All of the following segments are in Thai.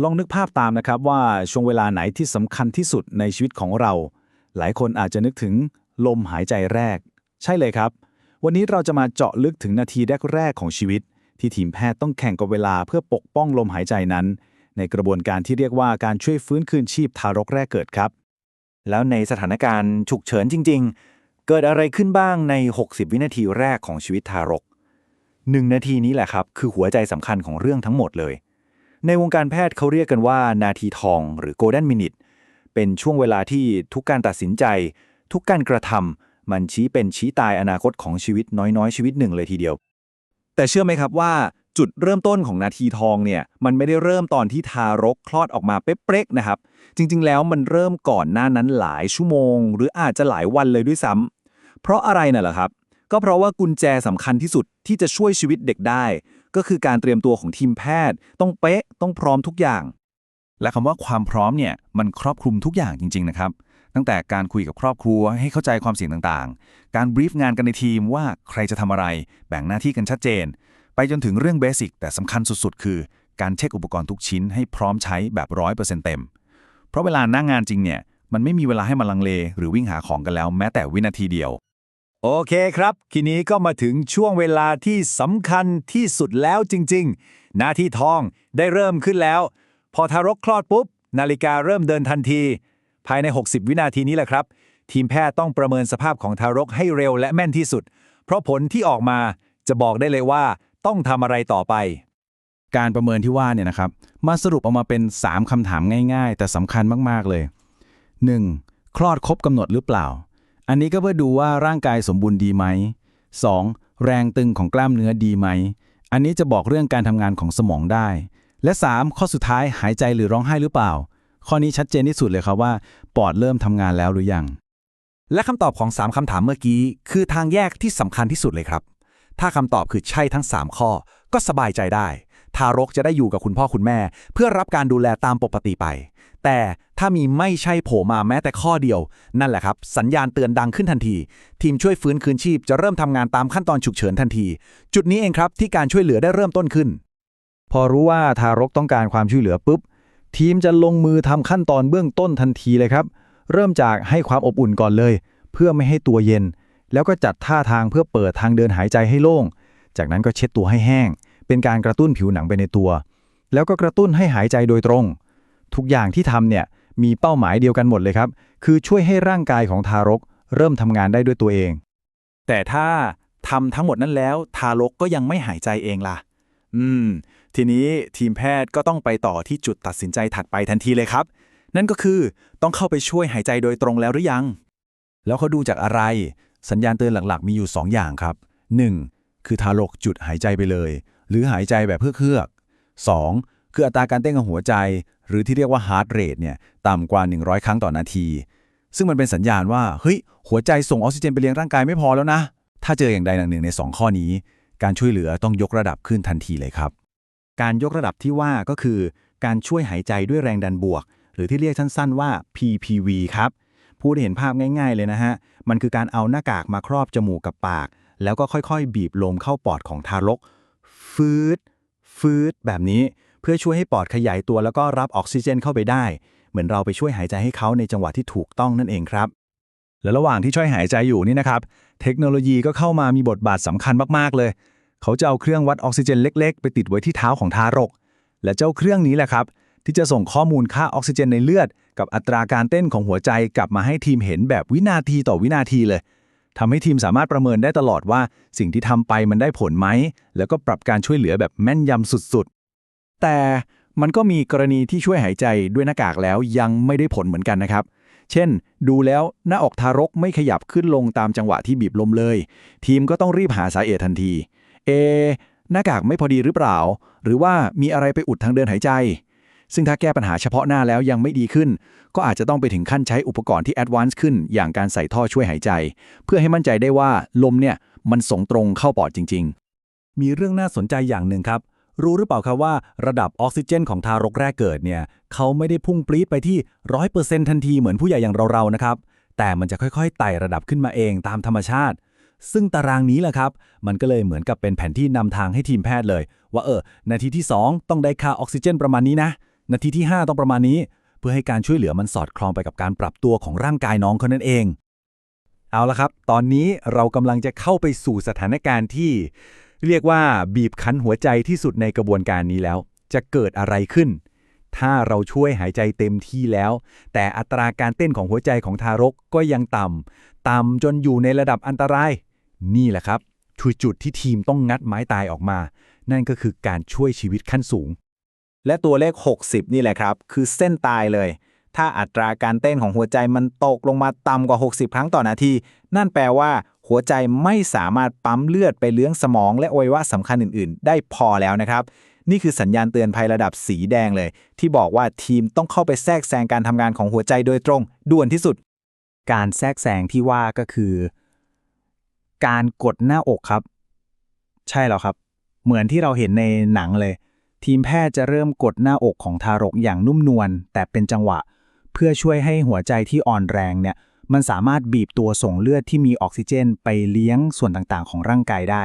ลองนึกภาพตามนะครับว่าช่วงเวลาไหนที่สำคัญที่สุดในชีวิตของเรา หลายคนอาจจะนึกถึงลมหายใจแรก ใช่เลยครับ วันนี้เราจะมาเจาะลึกถึงนาทีแรกๆของชีวิต ที่ทีมแพทย์ต้องแข่งกับเวลาเพื่อปกป้องลมหายใจนั้น ในกระบวนการที่เรียกว่าการช่วยฟื้นคืนชีพทารกแรกเกิดครับ แล้วในสถานการณ์ฉุกเฉินจริง ๆ เกิดอะไรขึ้นบ้างใน 60 วินาทีแรกของชีวิตทารกหนึ่งนาทีนี้แหละครับคือหัวใจสำคัญของเรื่องทั้งหมดเลย ในวงการแพทย์เขาเรียกกันว่านาทีทองหรือ golden minute เป็นช่วงเวลาที่ทุกการตัดสินใจ ทุกการกระทำมันชี้เป็นชี้ตายอนาคตของชีวิตน้อยๆ ชีวิตหนึ่งเลยทีเดียว แต่เชื่อไหมครับว่าจุดเริ่มต้นของนาทีทองเนี่ยมันไม่ได้เริ่มตอนที่ทารกคลอดออกมาเป๊ะๆนะครับ จริงๆ แล้วมันเริ่มก่อนหน้านั้นหลายชั่วโมง หรืออาจจะหลายวันเลยด้วยซ้ำเพราะอะไรน่ะเหรอครับ ก็เพราะว่ากุญแจสำคัญที่สุดที่จะช่วยชีวิตเด็กได้ ก็คือการเตรียมตัวของทีมแพทย์ ต้องเป๊ะต้องพร้อมทุกอย่าง และคำว่าความพร้อมเนี่ยมันครอบคลุมทุกอย่างจริง ๆ นะครับ ตั้งแต่การคุยกับครอบครัวให้เข้าใจความเสี่ยงต่างๆ การบรีฟงานกันในทีมว่าใครจะทำอะไร แบ่งหน้าที่กันชัดเจน ไปจนถึงเรื่องเบสิกแต่สำคัญสุดๆ คือ การเช็คอุปกรณ์ทุกชิ้นให้พร้อมใช้แบบร้อยเปอร์เซ็นต์เต็ม เพราะเวลาหน้างงานจริงเนี่ยมันไม่มีเวลาให้มาลังเล หรือวิ่งหาของกันแล้วแม้แต่วินาทีเดียว โอเคครับ ทีนี้ก็มาถึงช่วงเวลาที่สำคัญที่สุดแล้วจริง ๆ หน้าที่ทองได้เริ่มขึ้นแล้ว พอทารกคลอดปุ๊บ นาฬิกาเริ่มเดินทันที ภายใน 60 วินาทีนี้แหละครับ ทีมแพทย์ต้องประเมินสภาพของทารกให้เร็วและแม่นที่สุด เพราะผลที่ออกมาจะบอกได้เลยว่าต้องทำอะไรต่อไป การประเมินที่ว่าเนี่ยนะครับ มาสรุปออกมาเป็น 3 คำถามง่าย ๆ แต่สำคัญมากๆเลย 1. คลอดครบกำหนดหรือเปล่า อันนี้ก็เพื่อดูว่าร่างกายสมบูรณ์ดีไหม 2. แรงตึงของกล้ามเนื้อดีไหม อันนี้จะบอกเรื่องการทำงานของสมองได้ และ 3. ข้อสุดท้ายหายใจหรือร้องไห้หรือเปล่า ข้อนี้ชัดเจนที่สุดเลยครับว่า ปอดเริ่มทำงานแล้วหรือยัง และคำตอบของ 3คำถามเมื่อกี้ คือทางแยกที่สำคัญที่สุดเลยครับ ถ้าคำตอบคือใช่ทั้ง 3 ข้อ ก็สบายใจได้ ทารกจะได้อยู่กับคุณพ่อคุณแม่ เพื่อรับการดูแลตามปกติไป แต่ถ้ามีไม่ใช่โผล่มาแม้แต่ข้อเดียว นั่นแหละครับ สัญญาณเตือนดังขึ้นทันที ทีมช่วยฟื้นคืนชีพจะเริ่มทำงานตามขั้นตอนฉุกเฉินทันที จุดนี้เองครับที่การช่วยเหลือได้เริ่มต้นขึ้น พอรู้ว่าทารกต้องการความช่วยเหลือปุ๊บ ทีมจะลงมือทำขั้นตอนเบื้องต้นทันทีเลยครับ เริ่มจากให้ความอบอุ่นก่อนเลย เพื่อไม่ให้ตัวเย็น แล้วก็จัดท่าทางเพื่อเปิดทางเดินหายใจให้โล่ง จากนั้นก็เช็ดตัวให้แห้ง เป็นการกระตุ้นผิวหนังไปในตัว แล้วก็กระตุ้นให้หายใจโดยตรง ทุกอย่างที่ทำเนี่ยมีเป้าหมายเดียวกันหมดเลยครับ คือช่วยให้ร่างกายของทารก เริ่มทำงานได้ด้วยตัวเอง แต่ถ้าทำทั้งหมดนั้นแล้ว ทารกก็ยังไม่หายใจเองล่ะ อืม ทีนี้ทีมแพทย์ก็ต้องไปต่อที่จุดตัดสินใจถัดไปทันทีเลยครับ นั่นก็คือต้องเข้าไปช่วยหายใจโดยตรงแล้วหรือยัง แล้วเขาดูจากอะไร สัญญาณเตือนหลักๆ มีอยู่ 2 อย่างครับ 1. คือทารกจุดหายใจไปเลย หรือหายใจแบบเพื่อเคือก 2. คืออัตราการเต้นของหัวใจ หรือที่เรียกว่า heart rate เนี่ยต่ำกว่า 100 ครั้งต่อนาที ซึ่งมันเป็นสัญญาณว่าเฮ้ยหัวใจส่งออกซิเจนไปเลี้ยงร่างกายไม่พอแล้วนะ ถ้าเจออย่างใดอย่างหนึ่งใน 2 ข้อนี้ การช่วยเหลือต้องยกระดับขึ้นทันทีเลยครับ การยกระดับที่ว่าก็คือ การช่วยหายใจด้วยแรงดันบวก หรือที่เรียกสั้นๆว่า PPV ครับพูดให้เห็นภาพง่าย ๆเลยนะฮะมันคือการเอาหน้ากากมาครอบจมูกกับปาก แล้วก็ค่อยๆ บีบลมเข้าปอดของทารก ฟืดฟืดแบบนี้ เพื่อช่วยให้ปอดขยายตัวแล้วก็รับออกซิเจนเข้าไปได้ เหมือนเราไปช่วยหายใจให้เขาในจังหวะที่ถูกต้องนั่นเองครับ และระหว่างที่ช่วยหายใจอยู่นี่นะครับ เทคโนโลยีก็เข้ามามีบทบาทสำคัญมากๆเลย เขาจะเอาเครื่องวัดออกซิเจนเล็ก ๆ ไปติดไว้ที่เท้าของทารก และเจ้าเครื่องนี้แหละครับ ที่จะส่งข้อมูลค่าออกซิเจนในเลือด กับอัตราการเต้นของหัวใจกลับมาให้ทีมเห็นแบบวินาทีต่อวินาทีเลยทำให้ทีมสามารถประเมินได้ตลอดว่า สิ่งที่ทำไปมันได้ผลไหม แล้วก็ปรับการช่วยเหลือแบบแม่นยำสุดๆ แต่มันก็มีกรณีที่ช่วยหายใจด้วยหน้ากากแล้วยังไม่ได้ผลเหมือนกันนะครับ เช่น ดูแล้วหน้าอกทารกไม่ขยับขึ้นลงตามจังหวะที่บีบลมเลย ทีมก็ต้องรีบหาสาเหตุทันที เอ หน้ากากไม่พอดีหรือเปล่า หรือว่ามีอะไรไปอุดทางเดินหายใจ ซึ่งถ้าแก้ปัญหาเฉพาะหน้าแล้วยังไม่ดีขึ้น ก็อาจจะต้องไปถึงขั้นใช้อุปกรณ์ที่แอดวานซ์ขึ้น อย่างการใส่ท่อช่วยหายใจ เพื่อให้มั่นใจได้ว่าลมเนี่ยมันส่งตรงเข้าปอดจริง ๆ มีเรื่องน่าสนใจอย่างหนึ่งครับ รู้หรือเปล่าครับว่าระดับออกซิเจนของทารกแรกเกิดเนี่ยเขาไม่ได้พุ่งปรี๊ดไปที่ 100%ทันทีเหมือนผู้ใหญ่อย่างเราๆนะครับ แต่มันจะค่อยๆไต่ระดับขึ้นมาเองตามธรรมชาติ ซึ่งตารางนี้แหละครับ มันก็เลยเหมือนกับเป็นแผนที่นำทางให้ทีมแพทย์เลย ว่าเออ นาทีที่ 2 ต้องได้ค่าออกซิเจนประมาณนี้นะ นาทีที่ 5 ต้องประมาณนี้ เพื่อให้การช่วยเหลือมันสอดคล้องไปกับการปรับตัวของร่างกายน้องเขานั่นเองเอาละครับ ตอนนี้เรากำลังจะเข้าไปสู่สถานการณ์ที่ เรียกว่าบีบคั้นหัวใจที่สุดในกระบวนการนี้แล้ว จะเกิดอะไรขึ้น ถ้าเราช่วยหายใจเต็มที่แล้ว แต่อัตราการเต้นของหัวใจของทารกก็ยังต่ำต่ำจนอยู่ในระดับอันตราย นี่แหละครับคือจุดที่ทีมต้องงัดไม้ตายออกมา นั่นก็คือการช่วยชีวิตขั้นสูง และตัวเลข 60 นี่แหละครับ คือเส้นตายเลย ถ้าอัตราการเต้นของหัวใจมันตกลงมาต่ำกว่า 60 ครั้งต่อนาที นั่นแปลว่า หัวใจไม่สามารถปั๊มเลือดไปเลี้ยงสมองและอวัยวะสำคัญอื่น ๆ ได้พอแล้วนะครับ นี่คือสัญญาณเตือนภัยระดับสีแดงเลย ที่บอกว่าทีมต้องเข้าไปแทรกแซงการทำงานของหัวใจโดยตรง ด่วนที่สุด การแทรกแซงที่ว่าก็คือ การกดหน้าอกครับ ใช่แล้วครับ เหมือนที่เราเห็นในหนังเลย ทีมแพทย์จะเริ่มกดหน้าอกของทารกอย่างนุ่มนวลแต่เป็นจังหวะ เพื่อช่วยให้หัวใจที่อ่อนแรงเนี่ย มันสามารถบีบตัวส่งเลือดที่มีออกซิเจนไปเลี้ยงส่วนต่างๆ ของร่างกายได้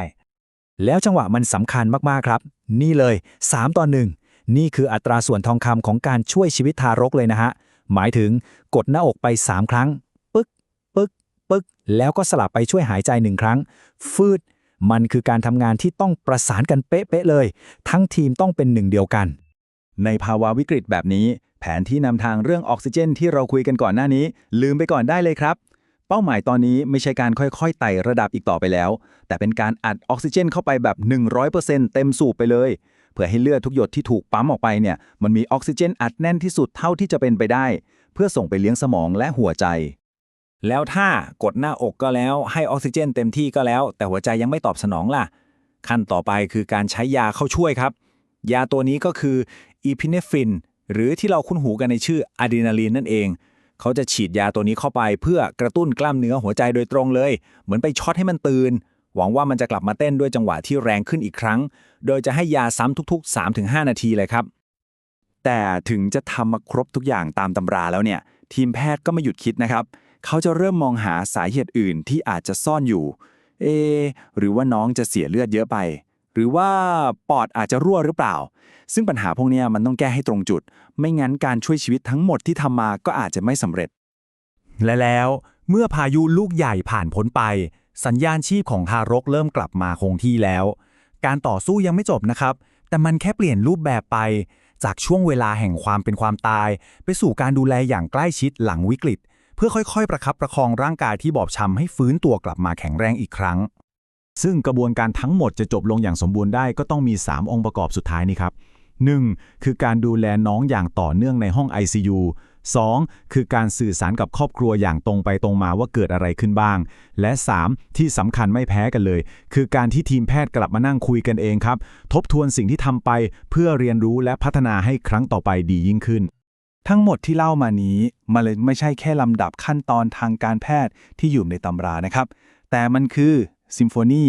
แล้วจังหวะมันสำคัญมากๆครับ นี่เลย 3 ต่อ 1 นี่คืออัตราส่วนทองคำของการช่วยชีวิตทารกเลยนะฮะ หมายถึงกดหน้าอกไป 3 ครั้ง ปึ๊ก ปึ๊ก ปึ๊ก แล้วก็สลับไปช่วยหายใจหนึ่งครั้ง ฟืด มันคือการทำงานที่ต้องประสานกันเป๊ะๆเลย ทั้งทีมต้องเป็นหนึ่งเดียวกัน ในภาวะวิกฤตแบบนี้ แผนที่นำทางเรื่องออกซิเจนที่เราคุยกันก่อนหน้านี้ ลืมไปก่อนได้เลยครับ เป้าหมายตอนนี้ไม่ใช่การค่อยๆไต่ระดับอีกต่อไปแล้ว แต่เป็นการอัดออกซิเจนเข้าไปแบบ 100%เต็มสูบไปเลย เพื่อให้เลือดทุกหยดที่ถูกปั๊มออกไปเนี่ยมันมีออกซิเจนอัดแน่นที่สุดเท่าที่จะเป็นไปได้ เพื่อส่งไปเลี้ยงสมองและหัวใจ แล้วถ้ากดหน้าอกก็แล้วให้ออกซิเจนเต็มที่ก็แล้ว แต่หัวใจยังไม่ตอบสนองล่ะ ขั้นต่อไปคือการใช้ยาเข้าช่วยครับ ยาตัวนี้ก็คืออีพิเนฟิน หรือที่เราคุ้นหูกันในชื่ออะดรีนาลีนนั่นเอง เขาจะฉีดยาตัวนี้เข้าไปเพื่อกระตุ้นกล้ามเนื้อหัวใจโดยตรงเลย เหมือนไปช็อตให้มันตื่น หวังว่ามันจะกลับมาเต้นด้วยจังหวะที่แรงขึ้นอีกครั้ง โดยจะให้ยาซ้ำทุก ๆ 3-5 นาทีเลยครับ แต่ถึงจะทำมาครบทุกอย่างตามตำราแล้วเนี่ย ทีมแพทย์ก็ไม่หยุดคิดนะครับ เขาจะเริ่มมองหาสาเหตุอื่นที่อาจจะซ่อนอยู่ เอ หรือว่าน้องจะเสียเลือดเยอะไป หรือว่าปอดอาจจะรั่วหรือเปล่า ซึ่งปัญหาพวกนี้มันต้องแก้ให้ตรงจุด ไม่งั้นการช่วยชีวิตทั้งหมดที่ทำมาก็อาจจะไม่สำเร็จ และแล้วเมื่อพายุลูกใหญ่ผ่านพ้นไป สัญญาณชีพของทารกเริ่มกลับมาคงที่แล้ว การต่อสู้ยังไม่จบนะครับ แต่มันแค่เปลี่ยนรูปแบบไป จากช่วงเวลาแห่งความเป็นความตาย ไปสู่การดูแลอย่างใกล้ชิดหลังวิกฤต เพื่อค่อยๆ ประคับประคองร่างกายที่บอบช้ำให้ฟื้นตัวกลับมาแข็งแรงอีกครั้ง ซึ่งกระบวนการทั้งหมดจะจบลงอย่างสมบูรณ์ได้ก็ต้องมี 3 องค์ประกอบสุดท้ายนี้ครับ 1. คือการดูแลน้องอย่างต่อเนื่องในห้อง ICU 2. คือการสื่อสารกับครอบครัวอย่างตรงไปตรงมาว่าเกิดอะไรขึ้นบ้าง และ 3. ที่สำคัญไม่แพ้กันเลย คือการที่ทีมแพทย์กลับมานั่งคุยกันเองครับ ทบทวนสิ่งที่ทำไปเพื่อเรียนรู้และพัฒนาให้ครั้งต่อไปดียิ่งขึ้น ทั้งหมดที่เล่ามานี้มันเลยไม่ใช่แค่ลำดับขั้นตอนทางการแพทย์ที่อยู่ในตำรานะครับ แต่มันคือ ซิมโฟนี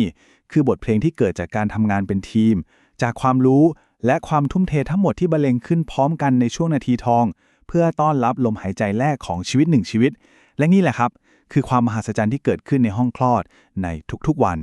คือบทเพลงที่เกิดจากการทำงานเป็นทีม จากความรู้และความทุ่มเททั้งหมดที่บรรเลงขึ้นพร้อมกันในช่วงนาทีทอง เพื่อต้อนรับลมหายใจแรกของชีวิตหนึ่งชีวิต และนี่แหละครับ คือความมหัศจรรย์ที่เกิดขึ้นในห้องคลอดในทุกๆวัน